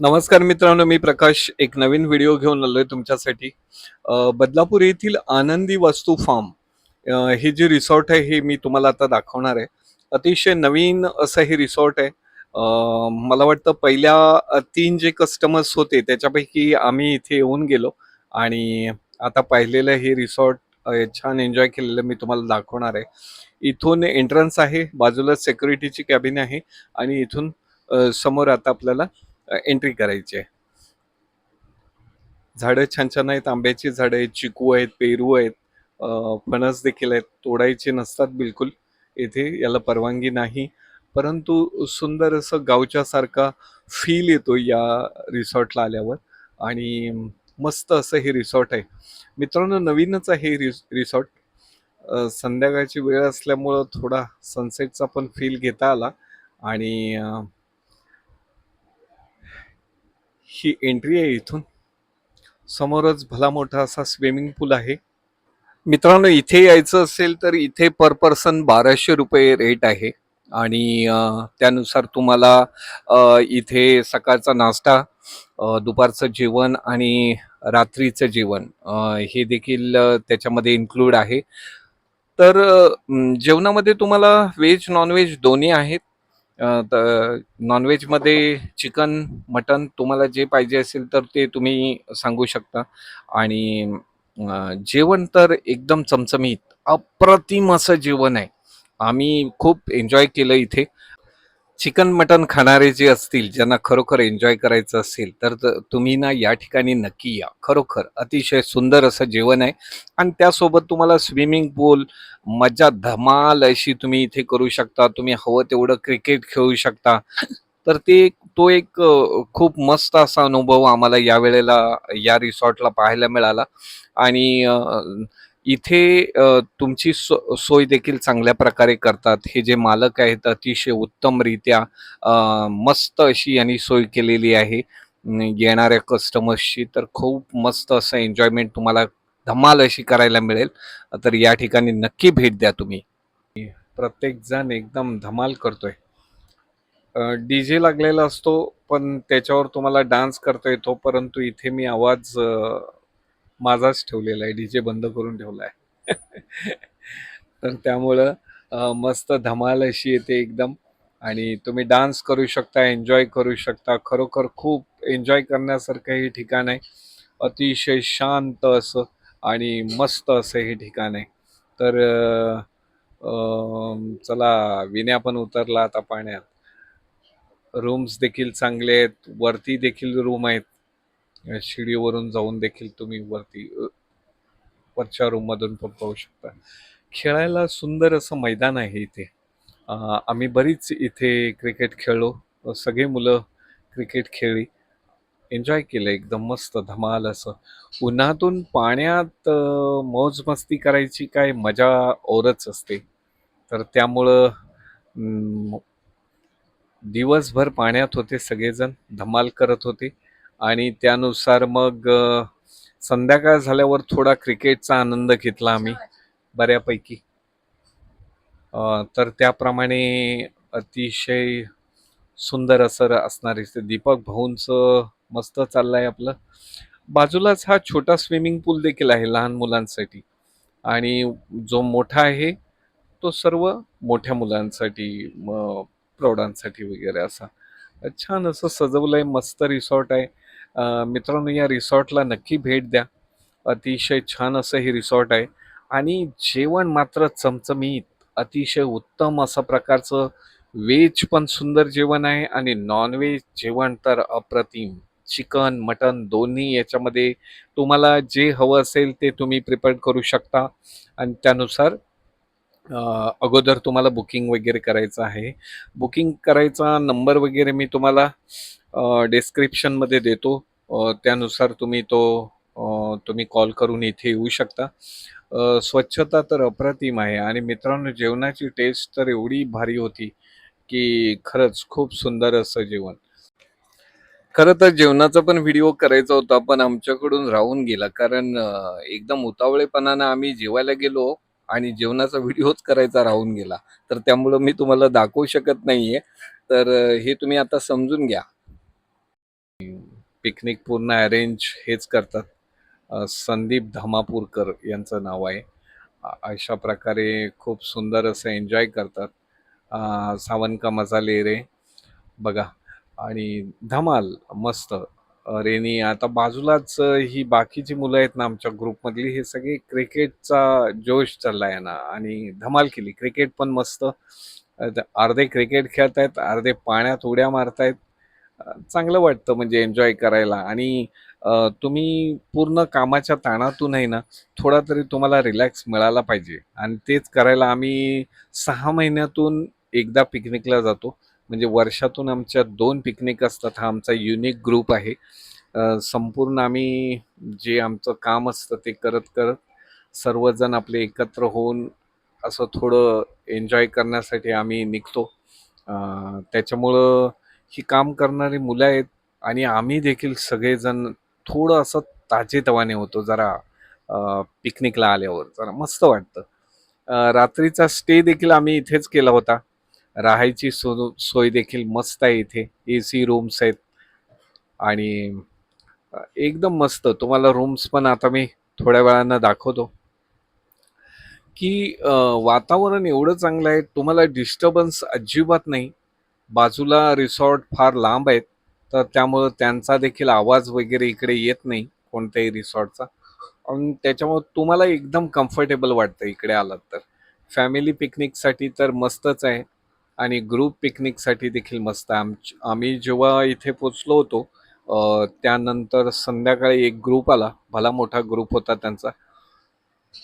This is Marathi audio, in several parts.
नमस्कार मित्रांनो मी प्रकाश. एक नवीन व्हिडिओ घेऊन आलोय तुमच्यासाठी. बदलापूर येथील आनंदी वास्तू फार्म हे जे रिसॉर्ट आहे हे मी तुम्हाला आता दाखवणार आहे. अतिशय नवीन असं हे रिसॉर्ट आहे. मला वाटतं पहिल्या तीन जे कस्टमर्स होते त्याच्यापैकी आम्ही इथे येऊन गेलो. आणि आता पाहिलेलं हे रिसॉर्ट छान एन्जॉय केलेलं मी तुम्हाला दाखवणार आहे. इथून एंट्रन्स आहे बाजूला सेक्युरिटीची कॅबिन आहे. आणि इथून समोर आता आपल्याला एंट्री करायची आहे. झाडं छान छान आहेत आंब्याची झाडं आहेत चिकू आहेत पेरू आहेत फणस देखील आहेत तोडायचे नसतात बिलकुल येथे याला परवानगी नाही. परंतु सुंदर असं गावच्यासारखा फील येतो या रिसॉर्टला आल्यावर आणि मस्त असं हे रिसॉर्ट आहे. मित्रांनो नवीनच आहे हे रिस रिसॉर्ट संध्याकाळची वेळ असल्यामुळं थोडा सनसेटचा पण फील घेता आला आणि ही एंट्री आहे इथून. समोरच भला मोठा असा स्विमिंग पूल आहे. मित्रांनो इथे यायचं असेल तर इथे पर पर्सन बाराशे रुपये रेट आहे. आणि त्यानुसार तुम्हाला इथे सकाळचा नाश्ता दुपारचं जेवण आणि रात्रीचं जेवण हे देखील त्याच्यामध्ये इन्क्लूड आहे. तर जेवणामध्ये तुम्हाला व्हेज नॉनव्हेज दोन्ही आहेत. नॉनव्हेजमध्ये चिकन मटन तुम्हाला जे पाहिजे असेल तर ते तुम्ही सांगू शकता. आणि जेवण तर एकदम चमचमीत अप्रतिम असं जेवण आहे. आम्ही खूप एन्जॉय केलं इथे. चिकन मटन खाणारे जे असतील ज्यांना खरोखर एन्जॉय करायचं असेल तर तुम्ही ना या ठिकाणी नक्की या. खरोखर अतिशय सुंदर असं जेवण आहे. आणि त्यासोबत तुम्हाला स्विमिंग पूल मजा धमाल अशी तुम्ही इथे करू शकता. तुम्ही हवं तेवढं क्रिकेट खेळू शकता. तर ते तो एक खूप मस्त असा अनुभव आम्हाला या वेळेला या रिसॉर्टला पाहायला मिळाला. आणि इथे तुमची सो सोय देखील चांगल्या प्रकारे करतात. हे जे मालक आहेत अतिशय उत्तमरित्या मस्त अशी यांनी सोय केलेली आहे. येणाऱ्या कस्टमर्सची तर खूप मस्त असं एन्जॉयमेंट तुम्हाला धमाल अशी करायला मिळेल. तर या ठिकाणी नक्की भेट द्या तुम्ही. प्रत्येक जण एकदम धमाल करतोय. डीजे लागलेला असतो पण त्याच्यावर तुम्हाला डान्स करता येतो परंतु इथे मी आवाज माझाच ठेवलेला आहे डीजे बंद करून ठेवला आहे. तर त्यामुळं मस्त धमाल अशी येते एकदम. आणि तुम्ही डान्स करू शकता एन्जॉय करू शकता. खरोखर खूप एन्जॉय करण्यासारखं हे ठिकाण आहे. अतिशय शांत असं आणि मस्त असं हे ठिकाण आहे. तर चला विन्या पण उतरला आता पाण्यात. रूम्स देखील चांगले आहेत. वरती देखील रूम आहेत. शिडीवरून जाऊन देखील तुम्ही वरती वरच्या रूममधून पण पाहू शकता. खेळायला सुंदर असं मैदान आहे इथे. आम्ही बरीच इथे क्रिकेट खेळलो. सगळे सगळी मुलं क्रिकेट खेळली. एन्जॉय केलं एकदम मस्त धमाल असं. उन्हातून पाण्यात मौज मस्ती करायची काय मजा औरच असते. तर त्यामुळं दिवसभर पाण्यात होते सगळेजण धमाल करत होते. आणि त्यानुसार मग संध्याकाळ झाल्यावर थोडा क्रिकेटचा आनंद घेतला आम्ही बऱ्यापैकी. तर त्याप्रमाणे अतिशय सुंदर असं असणार आहे दीपक भाऊंचं मस्त चाललंय आपलं. बाजूलाच हा छोटा स्विमिंग पूल देखील आहे लहान मुलांसाठी. आणि जो मोठा आहे तो सर्व मोठ्या मुलांसाठी प्रौढांसाठी वगैरे असा. छान असं सजवलंय मस्त रिसॉर्ट आहे. मित्रांनो या रिसॉर्टला नक्की भेट द्या. अतिशय छान असं हे रिसॉर्ट आहे. आणि जेवण मात्र चमचमीत अतिशय उत्तम असं प्रकारचं व्हेज पण सुंदर जेवण आहे आणि नॉनव्हेज जेवण तर अप्रतिम. चिकन मटन दोन्ही याच्यामध्ये तुम्हाला जे हवं असेल ते तुम्ही प्रिपेअर करू शकता. आणि त्यानुसार अगोदर तुम्हाला बुकिंग वगैरे करायचं आहे. बुकिंग करायचा नंबर वगैरे मी तुम्हाला डिस्क्रिप्शनमध्ये देतो. त्यानुसार तुम्ही तो तुम्ही कॉल करून इथे येऊ शकता. स्वच्छता तर अप्रतिम आहे आणि मित्रांनो जेवणाची टेस्ट तर एवढी भारी होती की खरंच खूप सुंदर असं जेवण. खरं तर जेवणाचा पण व्हिडिओ करायचा होता पण आमच्याकडून राहून गेला. कारण एकदम उतावळेपणानं आम्ही जेवायला गेलो आणि जेवणाचा व्हिडिओच करायचा राहून गेला. तर त्यामुळं मी तुम्हाला दाखवू शकत नाहीये. तर हे तुम्ही आता समजून घ्या. पिकनिक पूर्ण अरेंज हेच करतात. संदीप धमापूरकर यांचं नाव आहे. अशा प्रकारे खूप सुंदर असं एन्जॉय करतात. सावन का मजा ले रे. बघा. आणि धमाल मस्त. रेनी आता बाजूलाच ही बाकीची मुलं आहेत ना आमच्या ग्रुपमधली हे सगळे क्रिकेटचा जोश चालला आहे ना. आणि धमाल केली. क्रिकेट पण मस्त. अर्धे क्रिकेट खेळतायत अर्धे पाण्यात उड्या मारतायत. चांगलं वाटतं म्हणजे एन्जॉय करायला. आणि तुम्ही पूर्ण कामाच्या ताणातूनही ना थोडा तरी तुम्हाला रिलॅक्स मिळाला पाहिजे. आणि तेच करायला आम्ही सहा महिन्यातून एकदा पिकनिकला जातो. म्हणजे वर्षातून आमच्या दोन पिकनिक असतात. हा आमचा युनिक ग्रुप आहे. संपूर्ण आम्ही जे आमचं काम असतं ते करत करत सर्वजण आपले एकत्र होऊन असं थोडं एन्जॉय करण्यासाठी आम्ही निघतो. त्याच्यामुळं ही काम करणारी मुलं आहेत आणि आम्ही देखील सगळेजण थोडं असं ताजेतवाने होतो जरा पिकनिकला आल्यावर जरा मस्त वाटतं. रात्रीचा स्टे देखील आम्ही इथेच केला होता. राहायची सो सोय देखील मस्त आहे इथे. ए सी रूम्स आहेत आणि एकदम मस्त. तुम्हाला रूम्स पण आता मी थोड्या वेळानं दाखवतो. की वातावरण एवढं चांगलं आहे तुम्हाला डिस्टर्बन्स अजिबात नाही. बाजूला रिसॉर्ट फार लांब आहेत तर त्यामुळं त्यांचा देखील आवाज वगैरे इकडे येत नाही कोणत्याही रिसॉर्टचा. आणि त्याच्यामुळं तुम्हाला एकदम कम्फर्टेबल वाटतं इकडे आलात तर. फॅमिली पिकनिकसाठी तर मस्तच आहे आणि ग्रुप पिकनिकसाठी देखील मस्त आहे. आमच आम्ही जेव्हा इथे पोचलो होतो त्यानंतर संध्याकाळी एक ग्रुप आला भला मोठा ग्रुप होता त्यांचा.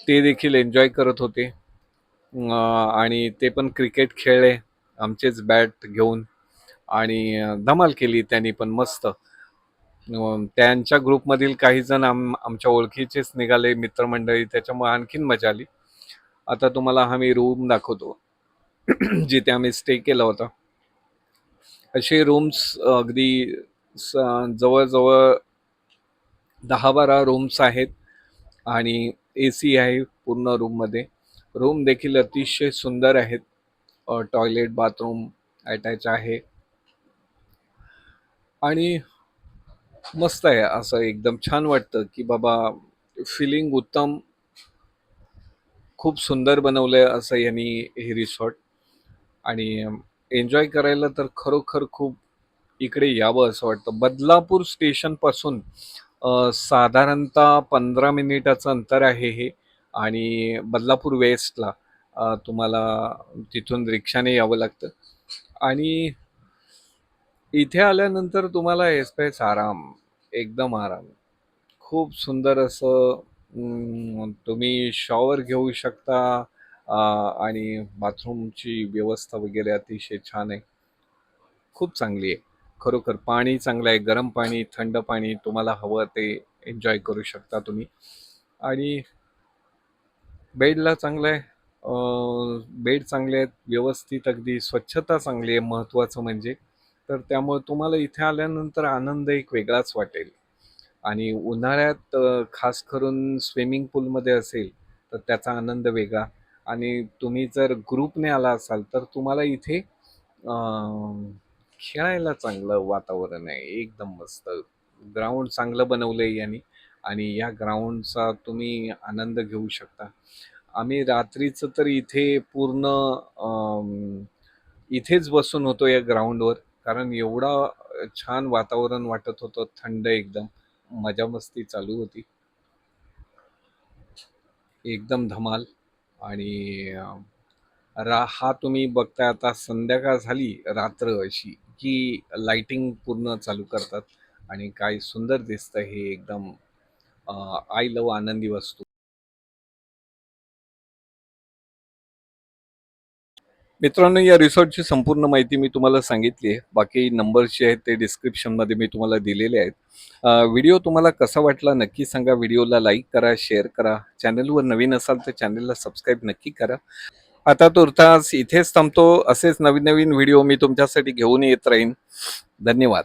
ते देखील एन्जॉय करत होते. आणि ते पण क्रिकेट खेळले. आमचेच बॅट घेऊन आणि धमाल केली त्यांनी पण मस्त. त्यांच्या ग्रुपमधील काही जण आम आमच्या ओळखीचेच निघाले मित्रमंडळी त्याच्यामुळे आणखीन मजा आली. आता तुम्हाला आम्ही रूम दाखवतो. जिथे आम्ही स्टे केला होता. असे रूम्स अगदी स- जवळजवळ दहा बारा रूम्स आहेत आणि ए सी आहे पूर्ण रूममध्ये रूम देखील अतिशय सुंदर आहेत. टॉयलेट बाथरूम अटॅच आहे. आणि मस्त आहे असं एकदम छान वाटतं की बाबा फिलिंग उत्तम खूप सुंदर बनवलं आहे असं यांनी हे रिसॉर्ट आणि एन्जॉय करायला तर खरोखर खूप इकडे यावं असं वाटतं. बदलापूर स्टेशनपासून साधारणतः पंधरा मिनिटाचं अंतर आहे हे. आणि बदलापूर वेस्टला तुम्हाला तिथून रिक्षाने यावं लागतं. आणि इथे आल्यानंतर तुम्हाला एसपेस आराम एकदम आराम. खूप सुंदर असं तुम्ही शॉवर घेऊ शकता आणि बाथरूमची व्यवस्था वगैरे अतिशय छान आहे. खूप चांगली आहे. खरोखर पाणी चांगलं आहे गरम पाणी थंड पाणी तुम्हाला हवं ते एन्जॉय करू शकता तुम्ही. आणि बेडला चांगलं आहे. बेड चांगले आहेत व्यवस्थित अगदी स्वच्छता चांगली आहे महत्त्वाचं म्हणजे. तर त्यामुळे तुम्हाला इथे आल्यानंतर आनंद एक वेगळाच वाटेल. आणि उन्हाळ्यात खास करून स्विमिंग पूलमध्ये असेल तर त्याचा आनंद वेगळा. आणि तुम्ही जर ग्रुपने आला असाल तर तुम्हाला इथे खेळायला चांगलं वातावरण आहे एकदम मस्त. ग्राउंड चांगलं बनवलं आहे यांनी. आणि या ग्राउंडचा तुम्ही आनंद घेऊ शकता. आम्ही रात्रीचं तर इथे पूर्ण इथेच बसून होतो या ग्राउंडवर. कारण एवढा छान वातावरण वाटत होतं थंड एकदम. मजा मस्ती चालू होती. एकदम धमाल. आणि रा हा तुम्ही बघताय आता संध्याकाळ झाली रात्र अशी की लाइटिंग पूर्ण चालू करतात. आणि काय सुंदर दिसतं हे एकदम आई लव आनंदी वस्तू. मित्रांनो या रिसॉर्टची संपूर्ण माहिती मी तुम्हाला सांगितली आहे. बाकी नंबर्स जे आहेत ते डिस्क्रिप्शनमध्ये मी तुम्हाला दिलेले आहेत. व्हिडिओ तुम्हाला कसा वाटला नक्की सांगा. व्हिडिओला लाईक करा शेअर करा. चॅनलवर नवीन असाल तर चॅनलला सबस्क्राईब नक्की करा. आता तुर्तास इथेच थांबतो. असेच नवीन नवीन व्हिडिओ मी तुमच्यासाठी घेऊन येत राहीन. धन्यवाद.